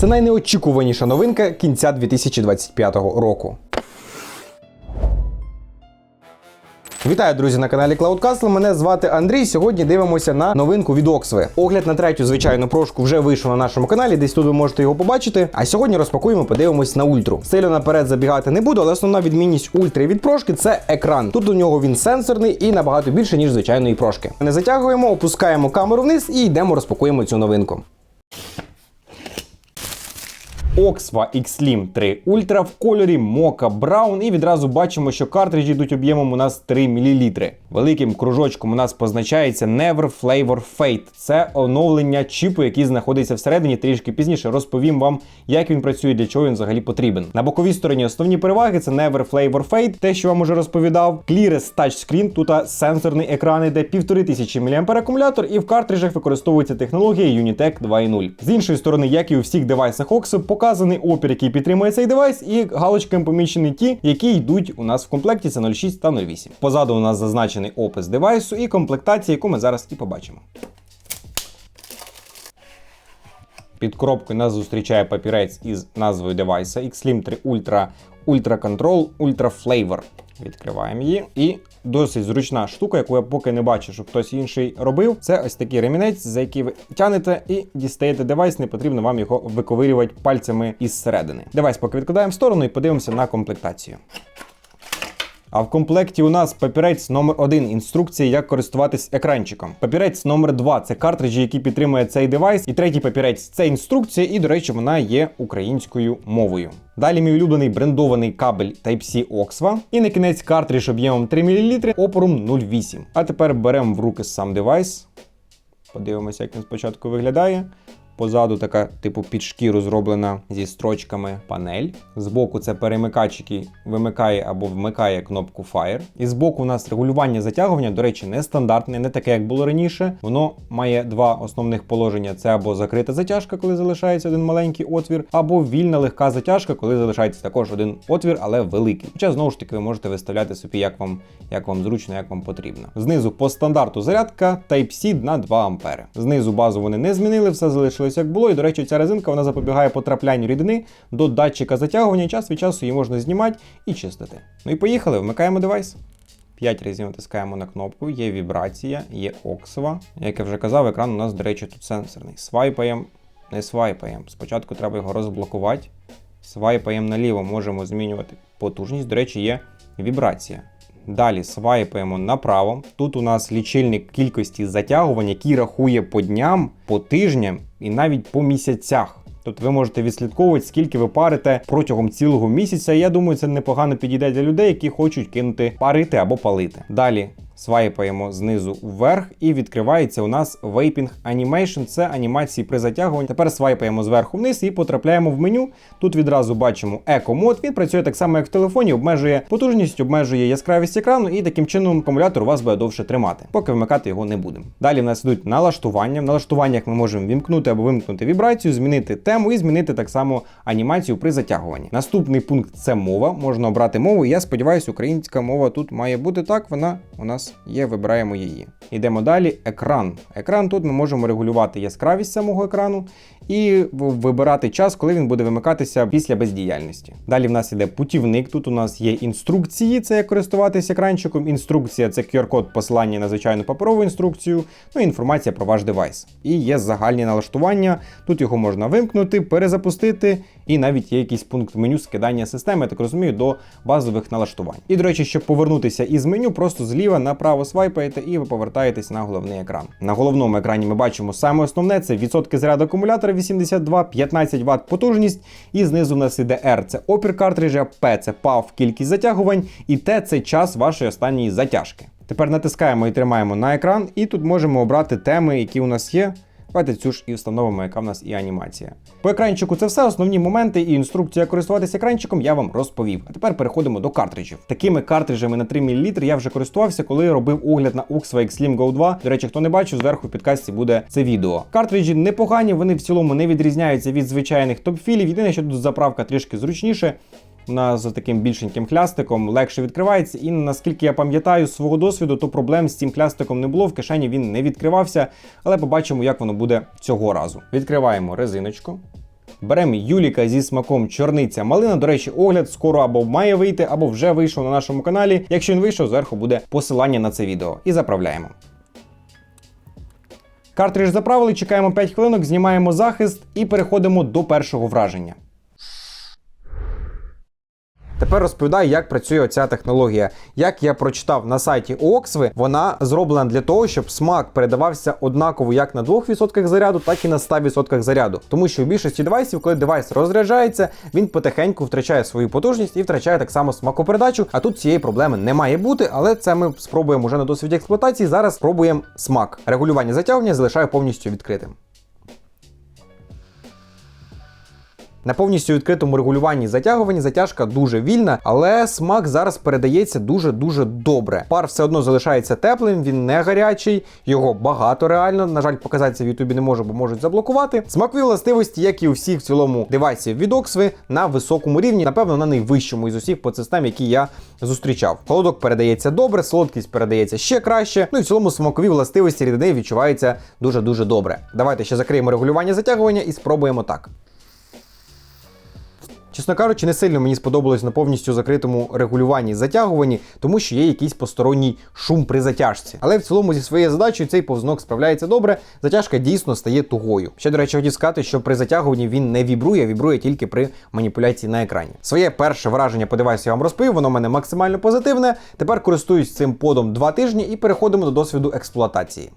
Це найнеочікуваніша новинка кінця 2025 року. Вітаю, друзі, на каналі Cloud Castle. Мене звати Андрій. Сьогодні дивимося на новинку від Oxway. Огляд на третю звичайну прошку вже вийшов на нашому каналі. Десь тут ви можете його побачити. А сьогодні розпакуємо, подивимось на ультру. Сильно наперед забігати не буду, але основна відмінність ультри від прошки це екран. Тут у нього він сенсорний і набагато більше, ніж звичайної прошки. Не затягуємо, опускаємо камеру вниз і йдемо розпакуємо цю новинку. Oxva X-Slim 3 Ultra в кольорі Mocha Brown і відразу бачимо, що картриджі йдуть об'ємом у нас 3 мл. Великим кружочком у нас позначається Never Flavor Fate. Це оновлення чіпу, який знаходиться всередині. Трішки пізніше розповім вам, як він працює, для чого він взагалі потрібен. На боковій стороні основні переваги це Never Flavor Fate, те, що вам уже розповідав. Clearest Touchscreen, тут сенсорний екран іде 1500 мА акумулятор, і в картриджах використовується технологія Unitec 2.0. З іншої сторони, як і у всіх девайсах Oxo, показаний опір, який підтримує цей девайс, і галочками помічені ті, які йдуть у нас в комплекті. Це 06 та 08. Позаду у нас зазначений опис девайсу і комплектація, яку ми зараз і побачимо. Під коробкою нас зустрічає папірець із назвою девайса X-Slim 3 Ultra Ultra Control Ultra Flavor. Відкриваємо її. І досить зручна штука, яку я поки не бачу, щоб хтось інший робив. Це ось такий ремінець, за який ви тянете і дістаєте девайс. Не потрібно вам його виковирювати пальцями із середини. Девайс поки відкладаємо в сторону і подивимося на комплектацію. А в комплекті у нас папірець номер 1 інструкція, як користуватись екранчиком. Папірець номер 2 це картриджі, які підтримує цей девайс. І третій папірець це інструкція, і, до речі, вона є українською мовою. Далі мій улюблений брендований кабель Type-C Oxva. І на кінець картридж об'ємом 3 мл, опором 0,8. А тепер беремо в руки сам девайс. Подивимося, як він спочатку виглядає. Позаду така, типу, під шкіру зроблена зі строчками панель. Збоку це перемикач, який вимикає або вмикає кнопку Fire. І збоку у нас регулювання затягування, до речі, не стандартне, не таке, як було раніше. Воно має два основних положення: це або закрита затяжка, коли залишається один маленький отвір, або вільна легка затяжка, коли залишається також один отвір, але великий. Хоча знову ж таки ви можете виставляти собі, як вам, як вам зручно, як вам потрібно. Знизу по стандарту зарядка Type-C на 2 А. Знизу базу вони не змінили, все залишилось як було. І, до речі, ця резинка вона запобігає потраплянню рідини до датчика затягування. Час від часу її можна знімати і чистити. Ну і поїхали, вмикаємо девайс. 5 разів натискаємо на кнопку, є вібрація, є оксова. Як я вже казав, екран у нас, до речі, тут сенсорний. Свайпаємо, не свайпаємо. Спочатку треба його розблокувати. Свайпаємо наліво, можемо змінювати потужність. До речі, є вібрація. Далі свайпаємо направо. Тут у нас лічильник кількості затягувань, який рахує по дням, по тижням і навіть по місяцях. Тобто ви можете відслідковувати, скільки ви парите протягом цілого місяця. Я думаю, це непогано підійде для людей, які хочуть кинути парити або палити. Далі свайпаємо знизу вверх і відкривається у нас Vaping Animation. Це анімації при затягуванні. Тепер свайпаємо зверху вниз і потрапляємо в меню. Тут відразу бачимо еко-мод. Він працює так само, як в телефоні, обмежує потужність, обмежує яскравість екрану, і таким чином акумулятор у вас буде довше тримати, поки вмикати його не будемо. Далі в нас йдуть налаштування. В налаштуваннях ми можемо вімкнути або вимкнути вібрацію, змінити тему і змінити так само анімацію при затягуванні. Наступний пункт це мова. Можна обрати мову. Я сподіваюся, українська мова тут має бути так. Вона у нас є, вибираємо її. Йдемо далі. Екран. Екран тут ми можемо регулювати яскравість самого екрану і вибирати час, коли він буде вимикатися після бездіяльності. Далі в нас іде путівник. Тут у нас є інструкції, це як користуватися екранчиком. Інструкція це QR-код посилання на звичайну паперову інструкцію, ну і інформація про ваш девайс. І є загальні налаштування. Тут його можна вимкнути, перезапустити, і навіть є якийсь пункт меню скидання системи, я так розумію, до базових налаштувань. І, до речі, щоб повернутися із меню, просто зліва направо свайпаєте і ви повертаєтесь на головний екран. На головному екрані ми бачимо саме основне: це відсотки заряду акумулятора 82, 15 Вт потужність. І знизу в нас іде R, це опір картриджа, P це PAV, кількість затягувань, і T це час вашої останньої затяжки. Тепер натискаємо і тримаємо на екран, і тут можемо обрати теми, які у нас є. Давайте цю ж і встановимо, яка в нас і анімація. По екранчику це все основні моменти і інструкція користуватися екранчиком я вам розповів. А тепер переходимо до картриджів. Такими картриджами на 3 мл я вже користувався, коли робив огляд на Oxva X-Slim Go 2. До речі, хто не бачив, зверху в підкасті буде це відео. Картриджі непогані, вони в цілому не відрізняються від звичайних топфілів. Єдине, що тут заправка трішки зручніше. Вона з таким більшеньким хлястиком легше відкривається. І наскільки я пам'ятаю з свого досвіду, то проблем з цим хлястиком не було. В кишені він не відкривався, але побачимо, як воно буде цього разу. Відкриваємо резиночку. Беремо Юліка зі смаком чорниця малина. До речі, огляд скоро або має вийти, або вже вийшов на нашому каналі. Якщо він вийшов, зверху буде посилання на це відео. І заправляємо. Картридж заправили, чекаємо 5 хвилинок, знімаємо захист і переходимо до першого враження. Тепер розповідаю, як працює оця технологія. Як я прочитав на сайті Oxvi, вона зроблена для того, щоб смак передавався однаково як на 2% заряду, так і на 100% заряду. Тому що у більшості девайсів, коли девайс розряджається, він потихеньку втрачає свою потужність і втрачає так само смакопередачу. А тут цієї проблеми не має бути, але це ми спробуємо вже на досвіді експлуатації. Зараз спробуємо смак. Регулювання затягування залишаю повністю відкритим. На повністю відкритому регулюванні затягуванні затяжка дуже вільна, але смак зараз передається дуже-дуже добре. Пар все одно залишається теплим, він не гарячий, його багато реально. На жаль, показати це в Ютубі не можу, бо можуть заблокувати. Смакові властивості, як і у всіх в цілому девайсів від Oxvi, на високому рівні, напевно, на найвищому із усіх подсистем, які я зустрічав. Холодок передається добре, солодкість передається ще краще. Ну і в цілому смакові властивості рідини відчуваються дуже-дуже добре. Давайте ще закриємо регулювання затягування і спробуємо так. Чесно кажучи, не сильно мені сподобалось на повністю закритому регулюванні затягуванні, тому що є якийсь посторонній шум при затяжці. Але в цілому зі своєю задачею цей повзнок справляється добре. Затяжка дійсно стає тугою. Ще, до речі, хотів сказати, що при затягуванні він не вібрує, вібрує тільки при маніпуляції на екрані. Своє перше враження по девайсу я вам розповів, воно в мене максимально позитивне. Тепер користуюсь цим подом два тижні і переходимо до досвіду експлуатації.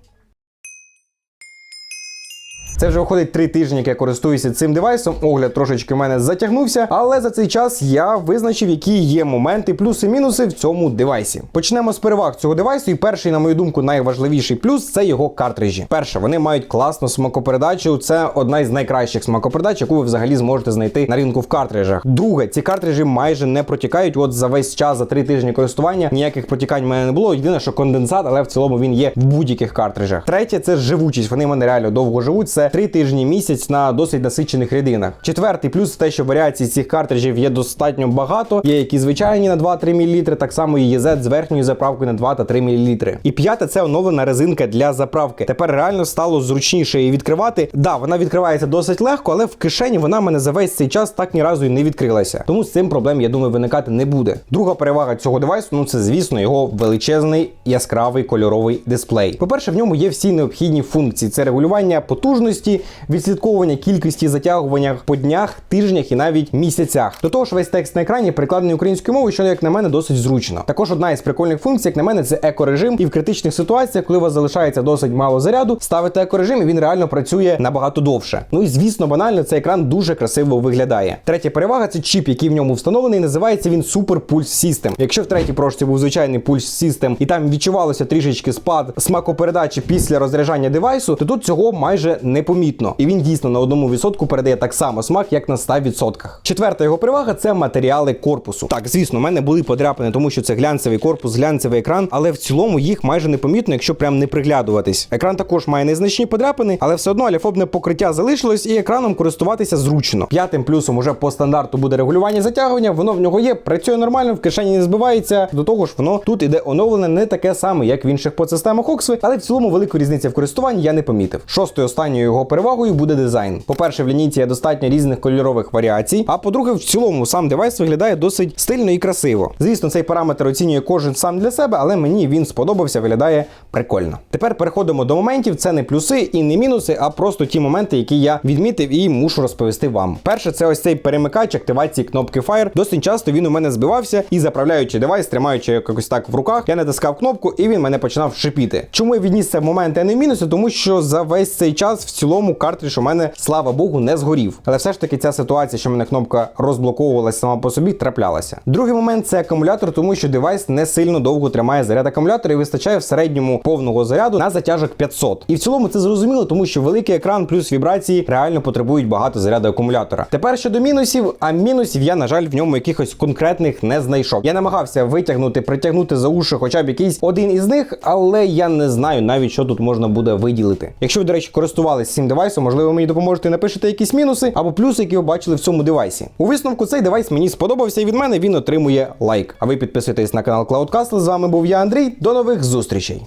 Це вже виходить три тижні, як я користуюся цим девайсом. Огляд трошечки в мене затягнувся, але за цей час я визначив, які є моменти, плюси-мінуси в цьому девайсі. Почнемо з переваг цього девайсу. І перший, на мою думку, найважливіший плюс це його картриджі. Перше, вони мають класну смакопередачу. Це одна із найкращих смакопередач, яку ви взагалі зможете знайти на ринку в картриджах. Друге, ці картриджі майже не протікають. От за весь час, за три тижні користування, ніяких протікань в мене не було. Єдине, що конденсат, але в цілому він є в будь-яких картриджах. Третє, це живучість. Вони в мене реально довго живуть. Це три тижні місяць на досить насичених рідинах. Четвертий плюс те, що варіацій цих картриджів є достатньо багато. Є які звичайні на 2-3 мл, так само і ЄЗ з верхньою заправкою на 2 та 3 мл. І п'яте це оновлена резинка для заправки. Тепер реально стало зручніше її відкривати. Да, вона відкривається досить легко, але в кишені вона мене за весь цей час так ні разу і не відкрилася. Тому з цим проблем, я думаю, виникати не буде. Друга перевага цього девайсу, ну це звісно його величезний яскравий кольоровий дисплей. По-перше, в ньому є всі необхідні функції: це регулювання потужності, відслідковування кількості затягування по днях, тижнях і навіть місяцях. До того ж, весь текст на екрані перекладений українською мовою, що як на мене досить зручно. Також одна із прикольних функцій, як на мене, це екорежим. І в критичних ситуаціях, коли у вас залишається досить мало заряду, ставите екорежим, і він реально працює набагато довше. Ну і звісно, банально цей екран дуже красиво виглядає. Третя перевага це чіп, який в ньому встановлений. Називається він Super Pulse System. Якщо в третій прошці був звичайний Pulse System, і там відчувалося трішечки спад смакопередачі після розряджання девайсу, то тут цього майже непомітно. І він дійсно на одному відсотку передає так само смак, як на 100%. Четверта його перевага це матеріали корпусу. Так, звісно, в мене були подряпини, тому що це глянцевий корпус, глянцевий екран, але в цілому їх майже непомітно, якщо прям не приглядуватись. Екран також має незначні подряпини, але все одно аліфобне покриття залишилось і екраном користуватися зручно. П'ятим плюсом уже по стандарту буде регулювання затягування. Воно в нього є, працює нормально, в кишені не збивається. До того ж, воно тут іде оновлене не таке саме, як в інших подсистемах Oxford, але в цілому велику різницю в користуванні я не помітив. Шостою останньою його перевагою буде дизайн. По-перше, в лінійці є достатньо різних кольорових варіацій. А по-друге, в цілому сам девайс виглядає досить стильно і красиво. Звісно, цей параметр оцінює кожен сам для себе, але мені він сподобався, виглядає прикольно. Тепер переходимо до моментів. Це не плюси і не мінуси, а просто ті моменти, які я відмітив і мушу розповісти вам. Перше, це ось цей перемикач активації кнопки Fire. Досить часто він у мене збивався і заправляючи девайс, тримаючи якось так в руках, я натискав кнопку і він мене починав шипіти. Чому я відніс це в моменти, а не в мінуси? Тому що за весь цей час в цілому картридж у мене, слава Богу, не згорів. Але все ж таки ця ситуація, що мене кнопка розблоковувалася сама по собі, траплялася. Другий момент це акумулятор, тому що девайс не сильно довго тримає заряд акумулятора і вистачає в середньому повного заряду на затяжок 500. І в цілому це зрозуміло, тому що великий екран плюс вібрації реально потребують багато заряду акумулятора. Тепер щодо мінусів, а мінусів я, на жаль, в ньому якихось конкретних не знайшов. Я намагався витягнути, притягнути за уші хоча б якийсь один із них, але я не знаю навіть, що тут можна буде виділити. Якщо ви, до речі, користувалися цим девайсом, можливо, мені допоможете і напишете якісь мінуси або плюси, які ви бачили в цьому девайсі. У висновку цей девайс мені сподобався і від мене він отримує лайк. А ви підписуйтесь на канал Cloud Castle. З вами був я, Андрій. До нових зустрічей.